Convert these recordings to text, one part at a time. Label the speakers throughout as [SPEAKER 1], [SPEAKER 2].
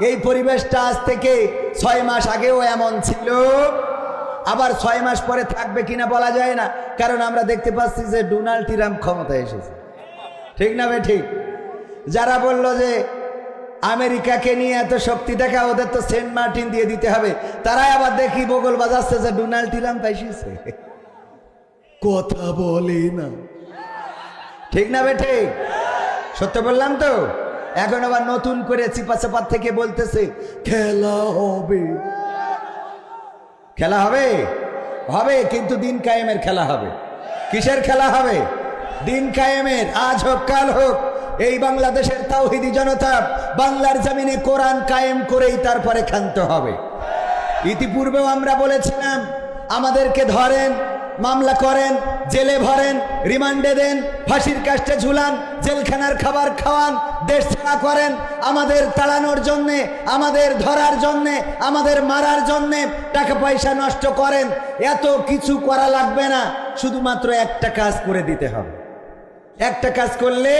[SPEAKER 1] এই পরিবেশটা আজ থেকে ছয় মাস আগেও এমন ছিল। আবার ছয় মাস পরে থাকবে কিনা বলা যায় না, কারণ আমরা দেখতে পাচ্ছি যে ডোনাল্ড ট্রাম্প ক্ষমতায় এসেছে। ঠিক না ভাই? ঠিক। যারা বলল যে আমেরিকাকে নিয়ে এত শক্তি দেখা, ওদের তো সেন্ট মার্টিন দিয়ে দিতে হবে। তারাই আবার দেখি বগল বাজাচ্ছে যে ডোনাল্ড ট্রাম্প এসেছে। কথা বলে না। ঠিক না ঠিক। সত্য বললাম তো? এখন আবার নতুন করে চিপা চাপার থেকে বলতেছে, খেলা হবে। খেলা হবে? হবে, কিন্তু দিন কায়েমের খেলা হবে। কিসের খেলা হবে? দিন কায়েমের, আজ হোক, কাল হোক। এই বাংলাদেশের তাওহিদি জনতা, বাংলার জমিনে কোরআন কায়েম করেই তারপরে ক্ষান্ত হবে। ইতিপূর্বেও আমরা বলেছিলাম, আমাদেরকে ধরেন মামলা করেন, জেলে ভরেন, রিমান্ডে দেন, ফাঁসির কাষ্টে ঝুলান, জেলখানার খাবার খাওয়ান, দেশ ছাড়া করেন, আমাদের তাড়ানোর জন্যে, আমাদের ধরার জন্যে, আমাদের মারার জন্যে টাকা পয়সা নষ্ট করেন। এত কিছু করা লাগবে না, শুধুমাত্র একটা কাজ করে দিতে হবে। একটা কাজ করলে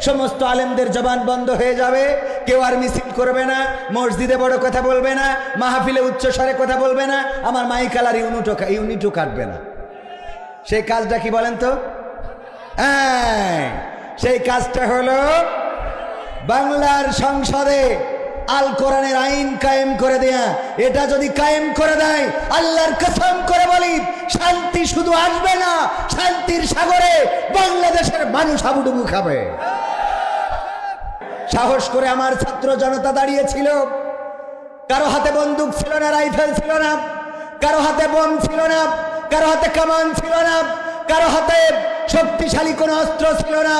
[SPEAKER 1] সমস্ত আলেমদের জবান বন্ধ হয়ে যাবে, কেউ আর মিছিল করবে না, মসজিদে বড় কথা বলবে না, মাহফিলে উচ্চস্বরে কথা বলবে না, আমার মাইকাল আর ইউনিটও ইউনিটও কাটবে না। সেই কাজটা কি বলেন তো? হ্যাঁ সেই কাজটা হলো বাংলার সংসদে আল কোরআনের আইন কায়েম করে দেয়া। এটা যদি কায়েম করে দেয়, আল্লাহর কসম করে বলি, শান্তি শুধু আসবে না, শান্তির সাগরে বাংলাদেশের মানুষ হাবুডুবু খাবে। সাহস করে আমার ছাত্র জনতা দাঁড়িয়েছিল। কারও হাতে বন্দুক ছিল না, রাইফেল ছিল না। কারও হাতে বোম ছিল না। কারও হাতে কামান ছিল না, কারও হাতে শক্তিশালী কোনো অস্ত্র ছিল না।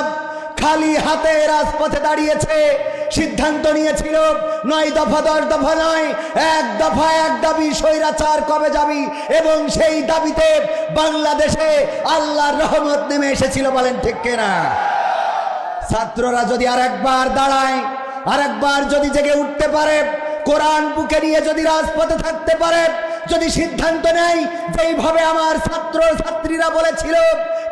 [SPEAKER 1] খালি হাতে রাজপথে দাঁড়িয়েছে, সিদ্ধান্ত নিয়েছিল, নয় দফা, দশ দফা নয়, এক দফা, এক দাবি, স্বৈরাচার কবে যাবি? এবং সেই দাবিতে বাংলাদেশে আল্লাহর রহমত নেমে এসেছিল বলেন ঠিক কেনা? ছাত্ররা যদি আর একবার দাঁড়ায় আর একবার যদি জেগে উঠতে পারে, কোরআন বুকে নিয়ে যদি রাজপথে থাকতে পারে যদি সিদ্ধান্ত নেয় যেইভাবে আমার ছাত্র ছাত্রীরা বলেছিল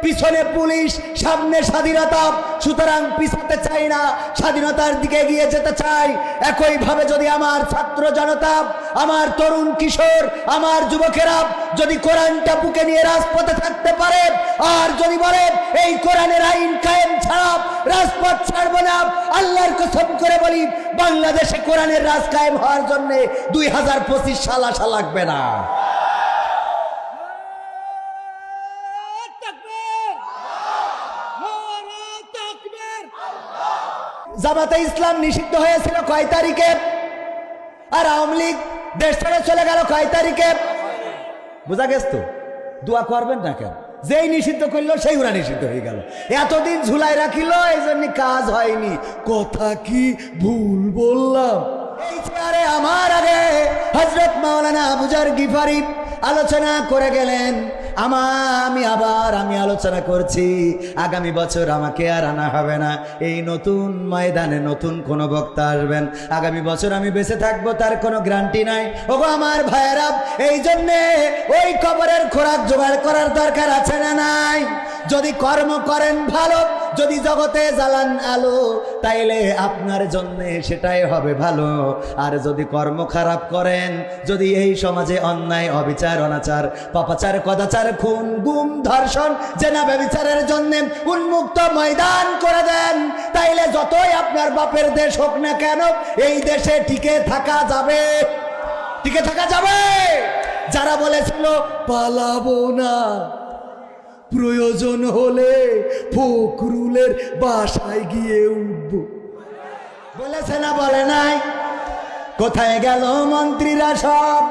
[SPEAKER 1] পিছনে পুলিশ, সামনে স্বাধীনতা। সুতরাং পিছাতে চাই না, স্বাধীনতার দিকে এগিয়ে যেতে চাই। একইভাবে যদি আমার ছাত্র জনতা, আমার তরুণ কিশোর, আমার যুবকেরা যদি কোরআনটা বুকে নিয়ে রাজপথে থাকতে পারে, আর যদি বলে এই কোরআনের আইন কায়েম ছাড়া, রাজপথ ছাড়বো না। আল্লাহর কসম করে বলি, বাংলাদেশে কোরআনের রাজ কায়েম হওয়ার জন্য দুই হাজার পঁচিশ সাল আসা লাগবে না। জামাতে ইসলাম নিষিদ্ধ হয়েছিল কয় তারিখে? আর আওয়ামী লীগ দেশ ছেড়ে চলে গেল কয় তারিখে? বোঝা গেছ? তো দোয়া করবেন না কেন? যেই নিষিদ্ধ করল, সেই ওরা নিষিদ্ধ হয়ে গেল। এতদিন ঝুলাই রাখিল এই জন্য কাজ হয়নি। কথা কি ভুল বললাম? এই আমার আগে হজরত মাওলানা আবুজার গিফারি আলোচনা করে গেলেন। আমা, আমি আবার, আমি আলোচনা করছি। আগামী বছর আমাকে আর আনা হবে না। এই নতুন ময়দানে নতুন কোন বক্তা আসবেন। আগামী বছর আমি বেঁচে থাকব, তার কোনো গ্যারান্টি নাই। ওগো আমার ভাইয়েরা, এই জন্যে ওই কবরের খোরাক জোগাড় করার দরকার আছে না নাই? যদি কর্ম করেন ভালো, যদি জগতে জ্বালান আলো, তাইলে আপনার জন্য সেটাই হবে ভালো। আর যদি কর্ম খারাপ করেন, যদি এই সমাজে অন্যায়, অবিচার, অনাচার, পাপাচার, কদাচার, খুন, গুম, ধর্ষণ, জেনা ব্যবিচারের জন্য উন্মুক্ত ময়দান করে দেন, তাইলে যতই আপনার বাপের দেশ হোক না কেন, এই দেশে টিকে থাকা যাবে। টিকে থাকা যাবে! যারা বলেছিল, পালাবো না। প্রয়োজন হলে ফখরুলের বাসায় গিয়ে উঠব। বলেছে না, বলে নাই। কোথায় গেল মন্ত্রীরা সব?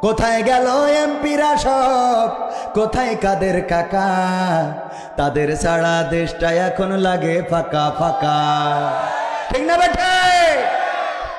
[SPEAKER 1] কোথায় গেল এমপিরা সব? কোথায় কাদের কাকা? তাদের ছাড়া দেশটা এখন লাগে ফাঁকা ফাঁকা। ঠিক না বেঠে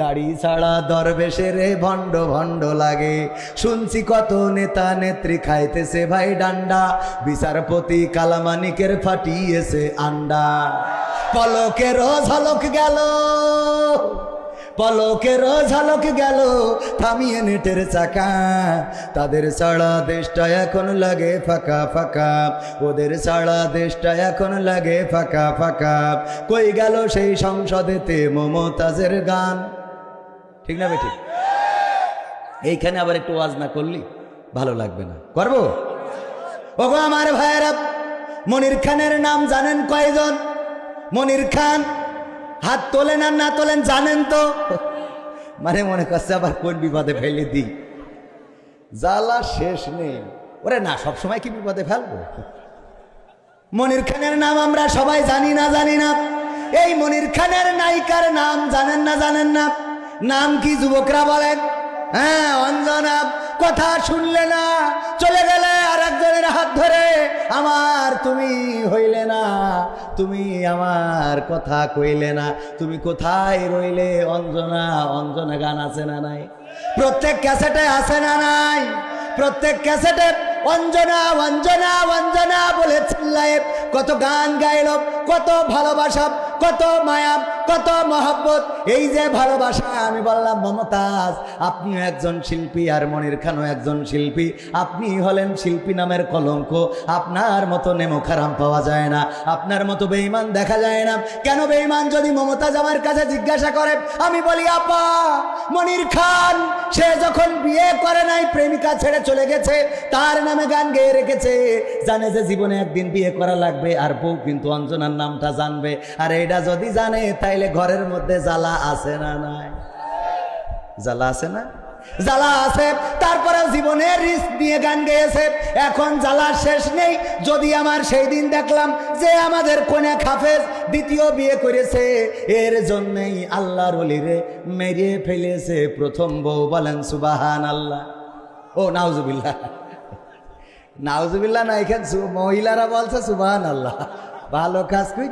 [SPEAKER 1] দাড়ি ছাড়া দরবেশের ভণ্ড ভণ্ড লাগে। শুনছি কত নেতা নেত্রী খাইতেছে ভাই ডান্ডা। বিচারপতি কালামানিকের ফাটিয়েছে আন্ডা। পলকের ঝলক গেল, পলকের ঝলক গেল, থামিয়ে নেটের চাকা। তাদের ছাড়া দেশটা এখন লাগে ফাঁকা ফাঁকা। ওদের ছাড়া দেশটা এখন লাগে ফাঁকা ফাঁকা। কই গেল সেই সংসদেতে মমতাজের গান? ঠিক না বেঠিক? এইখানে আবার একটু ওয়াজ না করলি ভালো লাগবে না। করব? ওগো আমার ভাইয়েরা মনির খানের নাম জানেন কয়জন? মনির খান, হাত তোলেন আর না তোলেন জানেন তো? মানে মনে করছে আবার কোন বিপদে ফেলে দিই। জ্বালা শেষ নেই। ওরে না, সব সময় কি বিপদে ফেলব? মনির খানের নাম আমরা সবাই জানি না জানি না। এই মনির খানের নায়িকার নাম জানেন না জানেন না? নাম কি যুবকরা বলেন? হ্যাঁ অঞ্জনা কথা শুনলে না, চলে গেলে আর একজনের হাত ধরে, আমার তুমি হইলে না, তুমি আমার কথা কইলে না, তুমি কোথায় রইলে, অঞ্জনা অঞ্জনা গান আছে না নাই? প্রত্যেক ক্যাসেটে আছে না নাই? প্রত্যেক ক্যাসেটে, অঞ্জনা অঞ্জনা অঞ্জনা বলে চিল্লায়। কত গান গাইল, কত ভালোবাসা কত মায়া, কত মহব্বত। এই যে ভালোবাসা আমি বললাম, মমতাজ, আপনিও একজন শিল্পী আর মনির খানও একজন শিল্পী। আপনি হলেন শিল্পী নামের কলঙ্ক। আপনার মতো নেমো খারাম পাওয়া যায় না। আপনার মতো বেঈমান দেখা যায় না। কেন বেঈমান যদি মমতাজ আমার কাছে জিজ্ঞাসা করে? আমি বলি, আপা, মনির খান, সে যখন বিয়ে করে নাই, প্রেমিকা ছেড়ে চলে গেছে। তার নামে গান গেয়ে রেখেছে। জানে যে জীবনে একদিন বিয়ে করা লাগবে, আর বউ কিন্তু অঞ্জনার নামটা জানবে। আর এটা যদি জানে, তাইলে ঘরের মধ্যে জ্বালা আছে না নাই? জ্বালা আছে না? জ্বালা আছে তারপরে জীবনের রিস্ক দিয়ে গান গেয়েছে। এখন জ্বালার শেষ নেই। যদি আমার সেই দিন দেখলাম যে আমাদের কোনে খাফেজ দ্বিতীয় বিয়ে করেছে, এর জন্যই আল্লাহ রলিরে মেরিয়ে ফেলেছে প্রথম বউ বলেন সুবাহান আল্লাহ ও, নাউজুবিল্লাহ। নাউজুবিল্লাহ না, এখানে মহিলারা বলছে সুবাহান আল্লাহ ভালো কাজ করি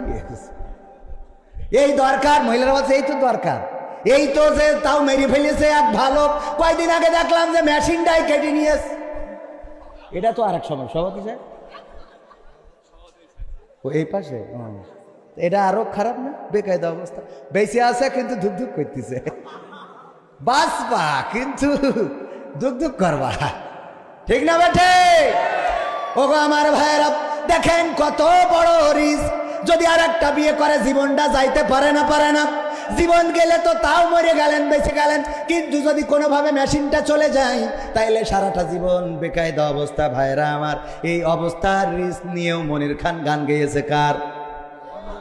[SPEAKER 1] এই দরকার, মহিলারা বলছে, এই তো দরকার। এই তো যে তাও মেরে ফেলেছে এক ভালো কয়দিন আগে দেখলাম যে মেশিনটাই কেটে নিয়েছে এটা তো আরেক সময়। সভাপতি স্যার ও এই পাশে? এটা আরও খারাপ না? বেকায়দা অবস্থা। বেশি আছে কিন্তু ধুক ধুক করতেছে। বাসবা কিন্তু দুক দুক করবা। ঠিক না বেঠে? ওগো আমার ভাইয়েরা, দেখেন কত বড় রিস্ক যদি আর একটা বিয়ে করে, জীবনটা যাইতে পারে না পারে না। জীবন গেলে তো তাও মরে গেলেন, বেঁচে গেলেন। কিন্তু যদি কোনোভাবে মেশিনটা চলে যায়, তাইলে সারাটা জীবন বেকায়দা অবস্থা ভাইরা আমার। এই অবস্থার রিস্ক নিয়েও মনির খান গান গেয়েছে কার?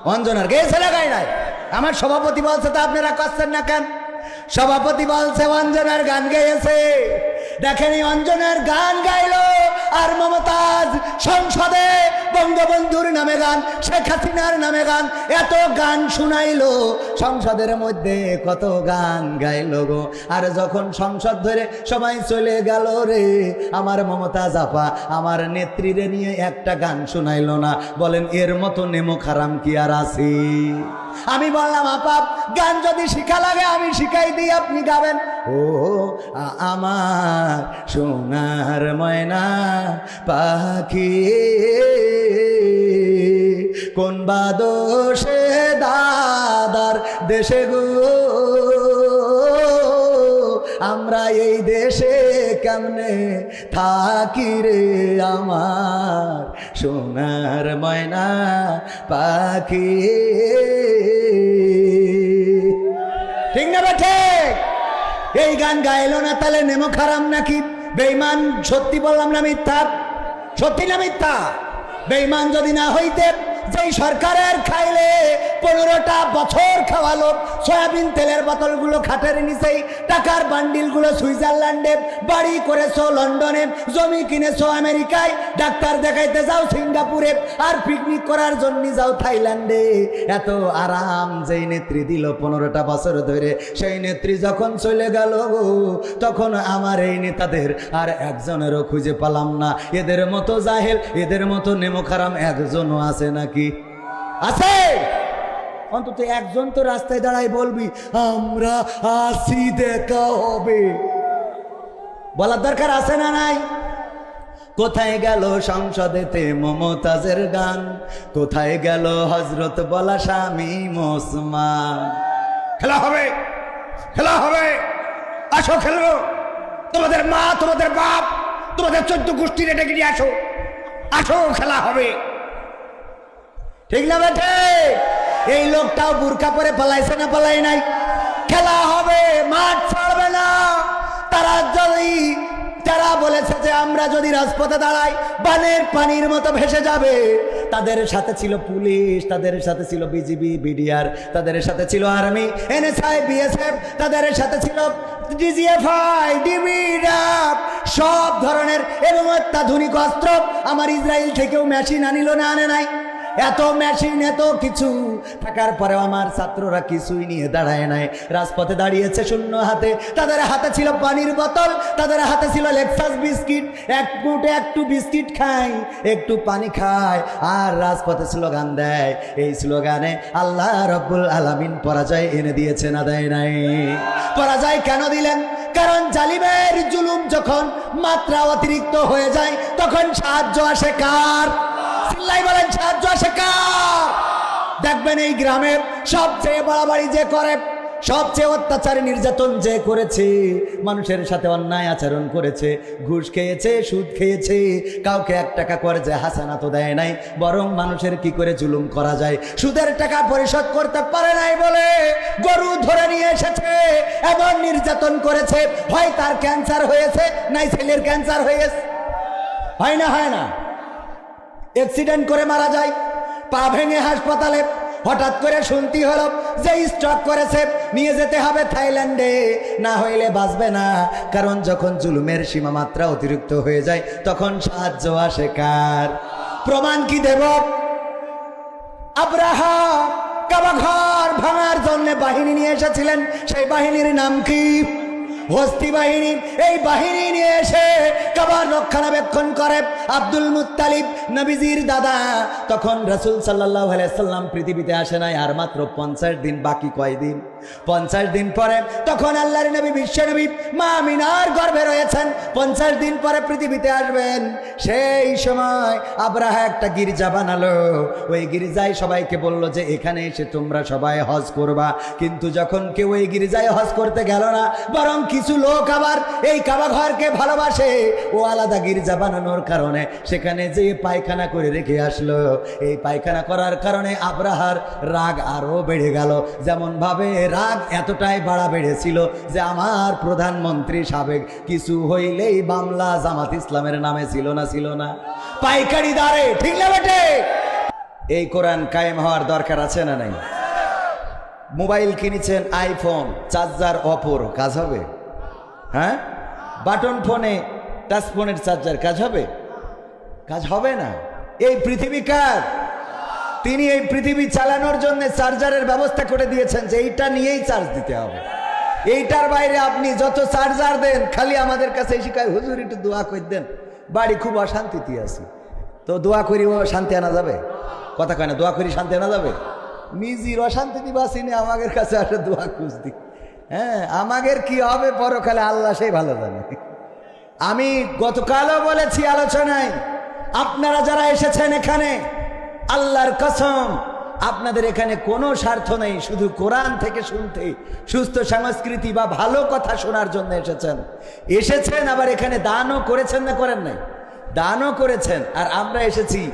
[SPEAKER 1] অঞ্জনার গেয়েছে না গাই নাই? আমার সভাপতি বলছে, তো আপনারা করছেন না কেন? সভাপতি বলছে, অঞ্জনার গান গেয়েছে। দেখেন অঞ্জনার গান গাইলো আর মমতাজ সংসদে বঙ্গবন্ধুর নামে গান, শেখ হাসিনার নামে গান, এত গান শুনাইলো। সংসদের মধ্যে কত গান গাইলো গো। আর যখন সংসদ ধরে সবাই চলে গেল রে, আমার মমতাজ আপা, আমার নেত্রীরে নিয়ে একটা গান শুনাইলো না। বলেন, এর মতো নেমো খারাম কি আর আছি? আমি বললাম, আপা, গান যদি শিখা লাগে আমি শিখাই দিই, আপনি গাবেন। ও আমার সোনার ময়না পাখি। কোন বাদোষে দাদার দেশে গো? আমরা এই দেশে কেমনে থাকি রে আমার সোনার ময়না পাখি? ঠিক না বেঠে এই গান গাইলো না তাহলে নেমো খারাপ নাকি? বেইমান সত্যি বললাম না মিথ্যা? সত্যি না মিথ্যা? বেইমান যদি না হইতে, যেই সরকারের খাইলে পনেরোটা বছর খাওয়ালো। সয়াবিন তেলের বোতলগুলো খাটের নিচেই, টাকার বান্ডিলগুলো সুইজারল্যান্ডে, বাড়ি করেছ লন্ডনে, জমি কিনেছো আমেরিকায়, ডাক্তার দেখাইতে যাও সিঙ্গাপুরে, আর পিকনিক করার জন্য যাও থাইল্যান্ডে। এত আরাম যেই নেত্রী দিল পনেরোটা বছর ধরে, সেই নেত্রী যখন চলে গেল, তখন আমার এই নেতাদের আর একজনেরও খুঁজে পালাম না। এদের মতো জাহেল, এদের মতো নেমোখারাম একজনও আছে নাকি? আছে! অন্তত একজন তো রাস্তায় দাঁড়ায় বলবি, আমরা আসি দেখা হবে। বলার দরকার আছে না নাই? কোথায় গেল সংসদেতে মমতাজের গান? কোথায় গেল হজরত বলা স্বামী মোসমান? খেলা হবে খেলা হবে। আসো, খেলব। তোমাদের মা, তোমাদের বাপ, তোমাদের চোদ্দ গোষ্ঠীর এটা নিয়ে আসো? আসো, খেলা হবে। ঠিক না বেঠে? এই লোকটাও বুরকা পরে পালাইছে না পালাই নাই? খেলা হবে, মাঠ ছাড়বে না। তারা যদি, যারা বলেছে যে আমরা যদি রাজপথে দাঁড়াই, বানের পানির মতো ভেসে যাবে। তাদের সাথে ছিল পুলিশ, তাদের সাথে ছিল বিজিবি, বিডিআর, তাদের সাথে ছিল আর্মি, এনএসআই, বিএসএফ, তাদের সাথে ছিল ডিজিএফআই ডিবি সব ধরনের এবং অত্যাধুনিক অস্ত্র। আমার ইসরায়েল থেকেও মেশিন আনিল না, আনে নাই। এত মেশিন এত কিছু। থাকার পরেও আমার ছাত্ররা কিছুই নিয়ে দাঁড়ায় নাই। রাজপথে দাঁড়িয়েছে শূন্য হাতে। তাদের হাতে ছিল পানির বোতল, তাদের হাতে ছিল লেক্সাস বিস্কিট এক মুঠে একটু বিস্কিট খাই, একটু পানি খায় আর রাজপথে স্লোগান দেয়। এই স্লোগানে আল্লাহ রব্বুল আলামিন পরাজয় এনে দিয়েছে না দেয় নাই। পরাজয় কেন দিলেন? কারণ জালিমের জুলুম যখন মাত্রা অতিরিক্ত হয়ে যায়, তখন সাহায্য আসে কার? সাহায্য আসে কার দেখবেন এই গ্রামের সবচেয়ে বাড়াবাড়ি যে করে, সবচেয়ে অত্যাচার নির্যাতন যে করেছে, মানুষের সাথে অন্যায় আচরণ করেছে, ঘুষ খেয়েছে, সুদ খেয়েছে, কাউকে এক টাকা করে যে হাসানা তো দেয় নাই, বরং মানুষের কি করে জুলুম করা যায়? সুদের টাকা পরিশোধ করতে পারে নাই বলে গরু ধরে নিয়ে এসেছে, এমন নির্যাতন করেছে, হয় তার ক্যান্সার হয়েছে, নাই ছেলের ক্যান্সার হয়েছে। হয় না হয় না। অ্যাক্সিডেন্ট করে মারা যায়। পা ভেঙে হাসপাতালে হঠাৎ করে শুনতে হলো যে স্ট্রক করেছে। নিয়ে যেতে হবে থাইল্যান্ডে, না হইলে বাঁচবে না। কারণ যখন জুলুমের সীমামাত্রা অতিরিক্ত হয়ে যায়, তখন সাহায্য আসে কার? প্রমাণ কি দেব? আব্রাহা কাবাঘর ভাঙার জন্য বাহিনী নিয়ে এসেছিলেন। সেই বাহিনীর নাম কি? হস্তি বাহিনী, এই বাহিনী নিয়ে এসে কাবার রক্ষণাবেক্ষণ করে। আব্দুল মুতালিব নবীজির দাদা। তখন রসুল সাল্লাহ আলাইসাল্লাম পৃথিবীতে আসে নাই আর মাত্র পঞ্চাশ দিন, বাকি কয়দিন? পঞ্চাশ দিন পরে তখন আল্লাহর নবী, বিশ্ব নবী মা মিনার গর্ভে রয়েছেন। পঞ্চাশ দিন পরে পৃথিবীতে আসবেন। সেই সময় আব্রাহা একটা গির্জা বানালো। ওই গির্জায় সবাইকে বলল যে, এখানে এসে তোমরা সবাই হজ করবা। কিন্তু যখন কেউ এই গির্জায় হজ করতে গেল না, বরং কিছু লোক আবার এই কাবাঘরকে ভালোবাসে। ও আলাদা গির্জা বানানোর কারণে সেখানে যে পায়খানা করে রেখে আসলো। এই পায়খানা করার কারণে আব্রাহার রাগ আরও বেড়ে গেল। যেমন ভাবে রাগ এতটাই বাড়া বেড়েছিল যে আমার প্রধানমন্ত্রী সাবেক কিছু হইলেই বাংলা জামাত ইসলামের নামে ছিল না ছিল না। পাইকারি দাঁড়ে ঠিক না বেটে? এই কোরআন কায়েম হওয়ার দরকার আছে না নাই? মোবাইল কিনেছেন আইফোন, চার্জার অপর, কাজ হবে? হ্যাঁ? বাটন ফোনে, টাচ ফোনের চার্জার, কাজ হবে? কাজ হবে না। এই পৃথিবী কার? তিনি এই পৃথিবী চালানোর জন্য চার্জারের ব্যবস্থা করে দিয়েছেন যে এইটা নিয়েই চার্জ দিতে হবে। এইটার বাইরে আপনি যত চার্জার দেন, খালি আমাদের কাছে শিখায় হুজুর, একটু দোয়া করে দেন। বাড়ি খুব অশান্তিতে আছি। তো দোয়া করি ও শান্তি আনা যাবে? কথা কয় না, দোয়া করি শান্তি আনা যাবে? নিজের অশান্তি দিবাসিনী আমাদের কাছে আসে দোয়া খুঁজতি হ্যাঁ আমাদের কি হবে পরকালে আল্লাহ সেই ভালো জানে। আমি গতকালও বলেছি আলোচনায়, আপনারা যারা এসেছেন এখানে আল্লাহর কসম, আপনাদের এখানে কোনো স্বার্থ নেই, শুধু কোরআন থেকে শুনতে। সুস্থ সংস্কৃতি বা ভালো কথা শোনার জন্য এসেছেন। এসেছেন, আবার এখানে দানও করেছেন না করেন নাই? দানও করেছেন, আর আমরা এসেছি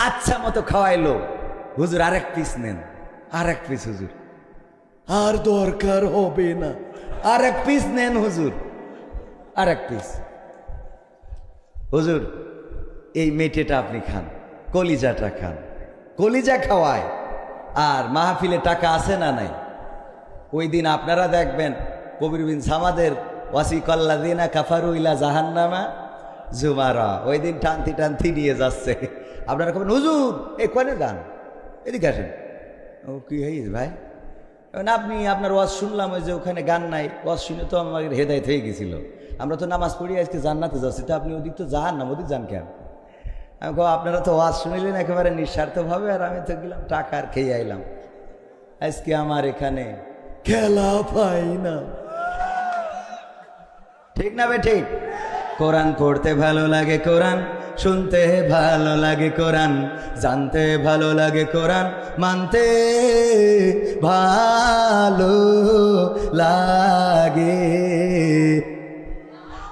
[SPEAKER 1] আচ্ছা মতো খাওয়াইলো হুজুর, আরেক পিস নেন। আরেক পিস হুজুর। আর দরকার হবে না। আরেক পিস নেন, হুজুর। আরেক পিস হুজুর, এই মেটেটা আপনি খান, কলিজাটা খান। কলিজা খাওয়ায়। আর মাহফিলে টাকা আছে না নাই? ওই দিন আপনারা দেখবেন কবির বিন সামাদের ওয়াসিকল্লাদিনা কাফারু ইলা জাহান্নামা জুমারা। ওই দিন টানতি টানতি নিয়ে যাচ্ছে। আপনারা কবেন, হুজুর, এ কনে গান এদিকে আসেন। ও কি হয়েছে ভাই। এখন আপনি আপনার ওয়াজ শুনলাম, ওই যে ওখানে গান নাই। ওয়াজ শুনে তো আমার হেদায়ত হয়ে গেছিল। আমরা তো নামাজ পড়ি, আজকে জান্নাতে যাচ্ছি। তো আপনি ওদিক তো যান না, ওদিক যান কেন? আমি কো আপনারা তো ওয়াজ শুনিলেন একেবারে নিঃস্বার্থভাবে, আর আমি তো গেলাম, টাকা আর খেয়ে আইলাম। আজকে আমার এখানে খেলা পাই না ঠিক না বে, ঠিক? কোরআন পড়তে ভালো লাগে কোরআন, শুনতে ভালো লাগে কোরআন, জানতে ভালো লাগে কোরআন, মানতে ভালো লাগে।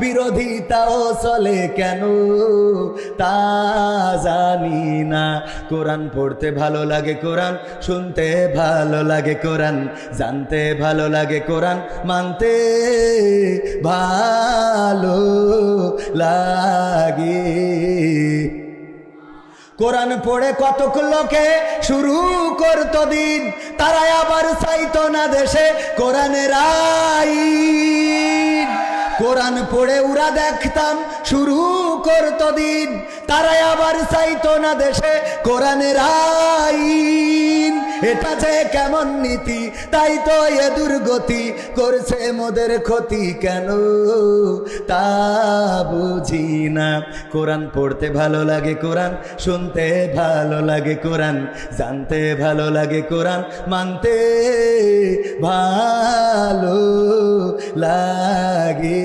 [SPEAKER 1] বিরোধিতাও চলে কেন? তা জানি না। কোরআন পড়তে ভালো লাগে কোরআন, শুনতে ভালো লাগে কোরআন, জানতে ভালো লাগে কোরআন, মানতে ভালো লাগে। কোরআন পড়ে কতক লোকে শুরু করত দিন, তারাই আবার চাইতো না দেশে কোরআনের আইন। কোরআন পড়ে উরা দেখতাম শুরু করতো দিন তারা আবার চাইতো না দেশে কোরআনের আইন। এটা যে কেমন নীতি, তাই তো এ দুর্গতি করছে মোদের ক্ষতি কেন? তা বুঝি না। কোরআন পড়তে ভালো লাগে কোরআন, শুনতে ভালো লাগে কোরআন, জানতে ভালো লাগে কোরআন, মানতে ভালো লাগে।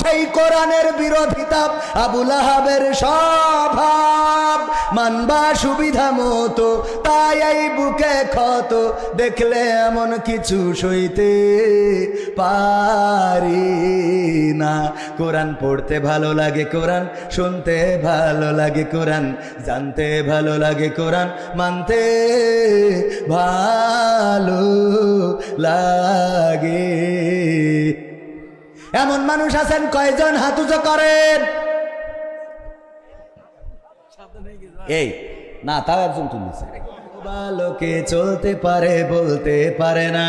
[SPEAKER 1] সেই কোরআনের বিরোধিতা আবু লাহাবের স্বভাব। মানবা সুবিধা মতো, তাই এই বুকে ক্ষত, দেখলে এমন কিছু সইতে পারি না। কোরআন পড়তে ভালো লাগে কোরআন, শুনতে ভালো লাগে কোরআন, জানতে ভালো লাগে কোরআন, মানতে ভালো লাগে। এমন মানুষ আছেন, কয়জন হাতুজো করেন? এই, না, তাও একজন তুলেছে। লোকে চলতে পারে, বলতে পারে না।